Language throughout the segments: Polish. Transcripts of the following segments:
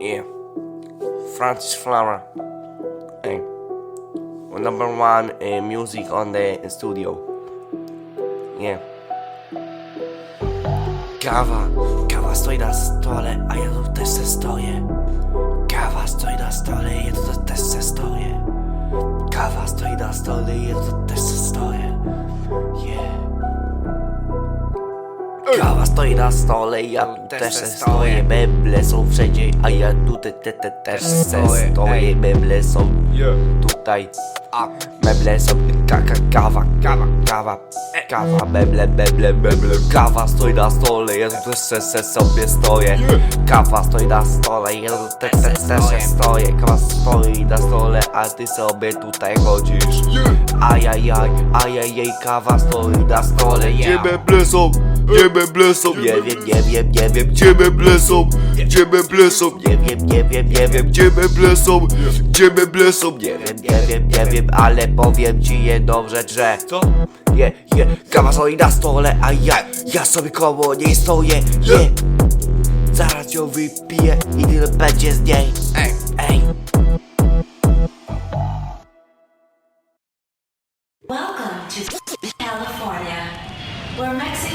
Yeah. Francis Flora. Hey. Number one uh, music on the studio. Yeah. Kawa. Kawa stoi na stole, a ja tu też se stoję. Kawa stoi na stole, ja tu też se stoję. Kawa stoi na stole, ja tu też se stoję. Yeah. Kawa stoi na stole, ja tu też se stoję. Meble są wszędzie, a ja tutaj te, te, też se stoję. Meble są tutaj. A meble są kaka, kawa, kawa, kawa, kawa, meble, meble, meble, kawa stoi na stole, ja tu też se, se sobie stoję. Kawa stoi na stole, ja tu też, też, też se stoję. Kawa stoi na stole, a ty sobie tutaj chodzisz. Ajajaj, ajajaj, kawa stoi na stole, Gdzie yeah. meble są? Gdzie meble są? Nie wiem, nie wiem, nie wiem, Gdzie meble są? Gdzie meble są? nie wiem, nie wiem, nie wiem, Gdzie meble są? Gdzie meble są? Nie wiem, nie wiem, nie wiem, ale powiem ci jedną rzecz, że Co? Je, je, kawa stoi na stole, a ja, ja sobie koło niej stoję, je Zaraz ją wypiję i tyle będzie z niej, ej, ej Welcome to California, where Mexicans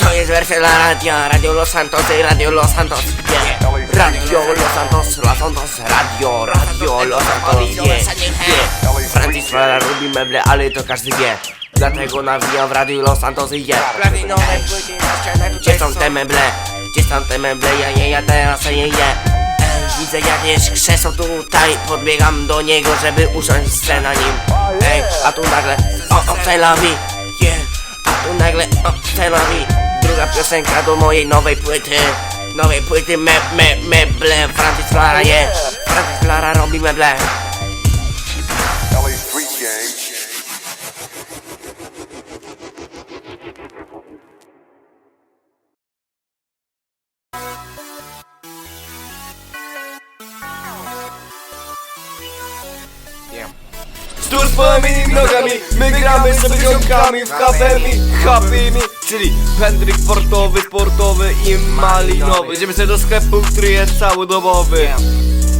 to jest wersja dla radia, Radio Los Santos, ej, Radio Los Santos, je Radio Los Santos, Los Santos, Radio, Radio Los Santos, je, je Francis Flara lubi meble, ale to każdy wie. Dlatego nawijam w Radio Los Santos i ścianach, gdzie są te meble? Gdzie są te meble? Ja je, ja teraz je, je. Widzę jakieś krzesło tutaj. Podbiegam do niego, żeby usiąść se na nim. Ej, a tu nagle, o, o, Tel Aviv, yeah A tu nagle, o, Tel Aviv Druga piosenka do mojej nowej płyty. Nowej płyty me, me, meble. Francis Flara, yeah Francis Flara robi meble. LA street gang. Z turbowymi nogami. My gramy sobie ziomkami w HPMI Happymi Czyli pendryk sportowy, sportowy i malinowy. Idziemy sobie do sklepu, który jest całodobowy.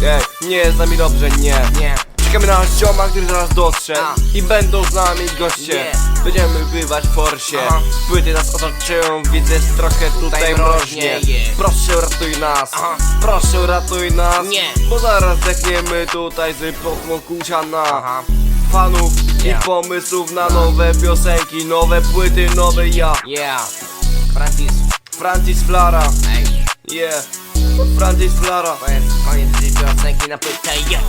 Nie, nie jest z nami dobrze, nie. Nie. Czekamy na zioma, który zaraz dotrze. I będą z nami goście. Będziemy bywać w forsie. Płyty nas otaczają, widzę jest trochę tutaj mroźnie. Proszę uratuj nas, proszę uratuj nas. Bo zaraz zdechniemy tutaj z pokmokusiana Aha. Fanów pomysłów na nowe piosenki Nowe płyty, nowe ja. Yeah. Francis, Francis Flara, ej. Yeah. Francis Flara. To jest koniec tej piosenki na płytę, yeah.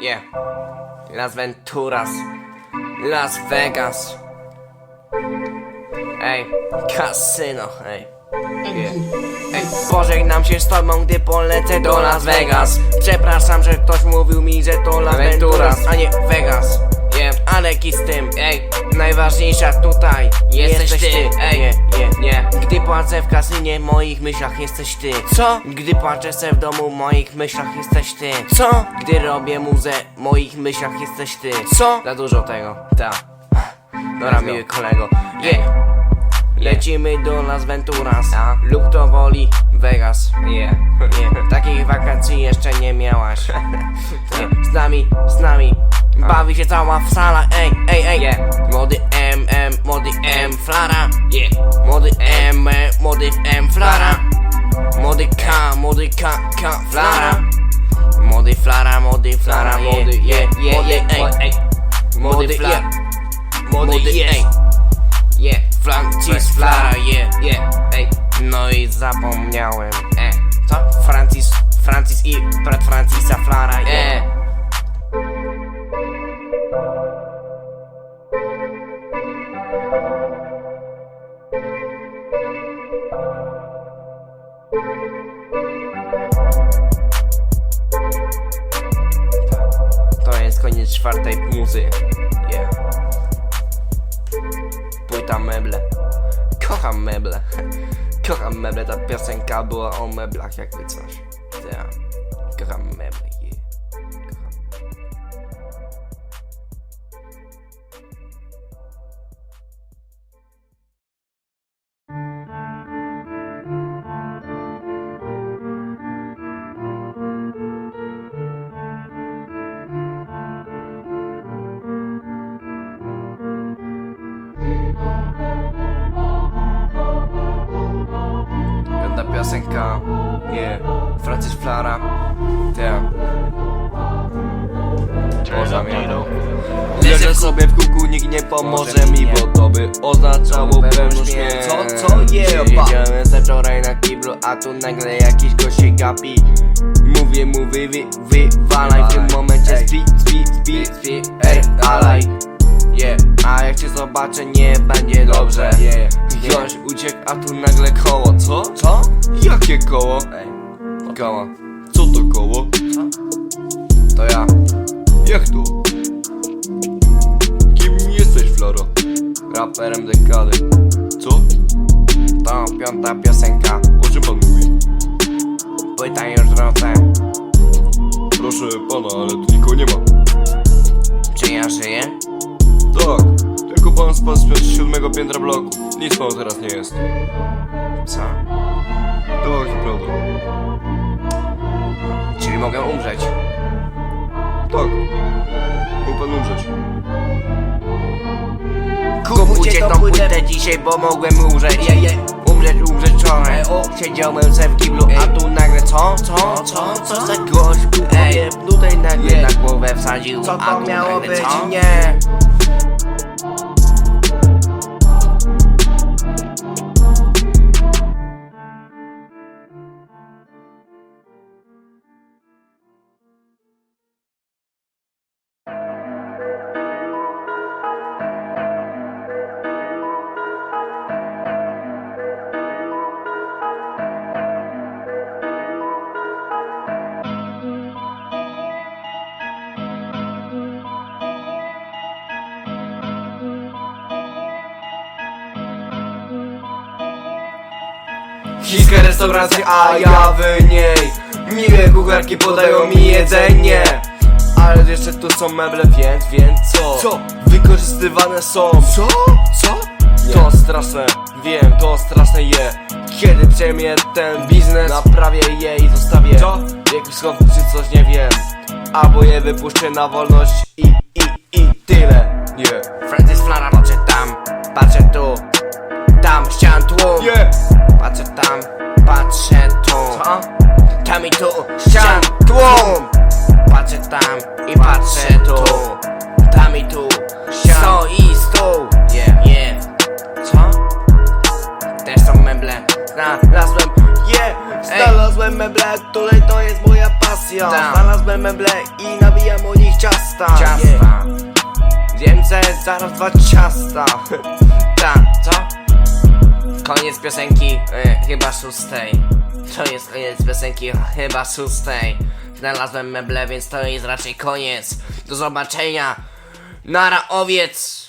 Yeah. Las Venturas. Las Vegas. Ej, kasyno, ej. Yeah. Ej, pożegnam się z tobą, gdy polecę do Las Vegas. Przepraszam, że ktoś mówił mi, że to Las Venturas, a nie Vegas. Yeah, ale kij z tym, ej. Najważniejsza tutaj. Jesteś, ty, ej. Nie, nie, nie. Gdy płacę w kasynie, w moich myślach jesteś ty. Co? Gdy płaczę se w domu, w moich myślach jesteś ty. Co? Gdy robię muzę, w moich myślach jesteś ty. Co? Za dużo tego, ta. Dobra, miły kolego. Yeah Lecimy do Las Venturas lub to woli Vegas. Yeah. yeah. Takich wakacji jeszcze nie miałaś. Nie. Z nami, z nami. Bawi się cała w sala, ej, ej, ej. Yeah. Młody M, M, młody M, flara. Yeah. Młody M, M, młody M, flara. Młody K, młody K, K, flara. Młody flara, młody flara, młody, yeah, yeah, yeah, ej. Młody flara. Młody, ej. Yeah, flank, cheese, flara, yeah, yeah, ej No i zapomniałem, e, co? Francis, Francis i brat Francisa Flara, yeah e. To jest koniec czwartej muzy. Yeah. Płyta meble. Kocham meble. Kocham meble, ta piosenka była o meblach jakby coś. Yeah. Kocham meble, yeah. Piosenka, yeah. Francis Flara, yeah. Poza. Leżę sobie w kuku, nikt nie pomoże mi, bo to by oznaczało pewną śmierć Co, co? Pa. Siedziałem se wczoraj na kiblu, a tu nagle jakiś gość się gapi Mówię mu wy, wy, wywalaj w tym momencie spi, spi, spi, spi, zobaczę nie będzie dobrze Gość uciekł, a tu nagle koło, co? Co? Jakie koło? Ej, Koło, co to koło? to ja Jak to? Kim jesteś, Floro? Raperem dekady Co? To piąta piosenka O czym pan mówi? Pytań już w drodze Proszę pana, ale tu nikogo nie ma. Czy ja żyję? Tak, pan spadł z siódmego piętra bloku. Nic panu teraz nie jest. Co? Tak, to prawda. Czyli mogę umrzeć Tak. Mógł pan umrzeć. Kupujcie tą płytę dzisiaj, bo mogłem umrzeć Je, je. Umrzeć, umrzeć wczoraj o, Siedziałem se w kiblu, a tu nagle co? Co? Co? Co za gość? Ej, tutaj nagle na głowę wsadził Co to a tu miało nagle być? Co? Nie. Chińska restauracja, a ja w niej Miłe kucharki podają mi jedzenie Ale jeszcze tu są meble, więc, więc co? Co? Wykorzystywane są Co? Co? To straszne, wiem, to straszne je Kiedy przejmie ten biznes Naprawię je i zostawię Co? Jakiś schowek czy coś, nie wiem Albo je wypuszczę na wolność i meble i nabijam o nich ciasta Ciasta Więcej, zaraz dwa ciasta Tak, co? Koniec piosenki, e, chyba szóstej. To jest koniec piosenki, chyba szóstej. Znalazłem meble, więc to jest raczej koniec. Do zobaczenia. Nara owiec.